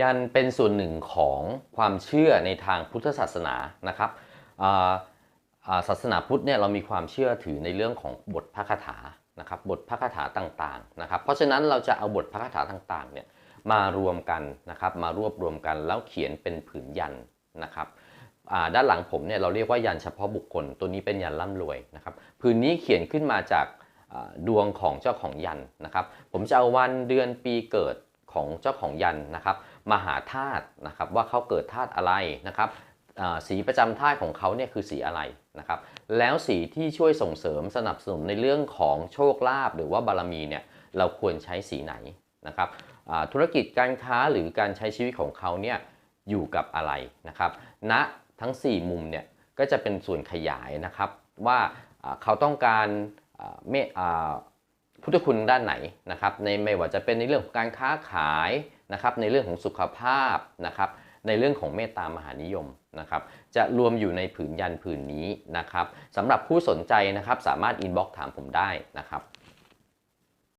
ยันเป็นส่วนหนึ่งของความเชื่อในทางพุทธศาสนานะครับศาสนาพุทธเนี่ยเรามีความเชื่อถือในเรื่องของบทพระคาถานะครับบทพระคาถาต่างๆนะครับเพราะฉะนั้นเราจะเอาบทพระคาถาต่างๆเนี่ยมารวมกันนะครับมารวบรวมกันแล้วเขียนเป็นผืนยันนะครับด้านหลังผมเนี่ยเราเรียกว่ายันเฉพาะบุคคล ตัวนี้เป็นยันร่ำรวยนะครับผืนนี้เขียนขึ้นมาจากดวงของเจ้าของยันนะครับ ผมจะเอาวันเดือนปีเกิดของเจ้าของยันนะครับ มหาธาตุนะครับว่าเขาเกิดธาตุอะไรนะครับสีประจำธาตุของเขาเนี่ยคือสีอะไรนะครับแล้วสีที่ช่วยส่งเสริมสนับสนุนในเรื่องของโชคลาภหรือว่าบารมีเนี่ยเราควรใช้สีไหนนะครับธุรกิจการค้าหรือการใช้ชีวิตของเขาเนี่ยอยู่กับอะไรนะครับณทั้ง 4 มุมเนี่ยก็จะเป็นส่วนขยายนะครับว่าเขาต้องการเมอ่า พุทธคุณด้านไหนนะครับในไม่ว่าจะเป็นในเรื่องของการค้าขายนะครับในเรื่องของสุขภาพนะครับในเรื่องของเมตตามหานิยมนะครับจะรวมอยู่ในผืนยันผืนนี้นะครับสำหรับผู้สนใจนะครับสามารถอินบ็อกถามผมได้นะครับ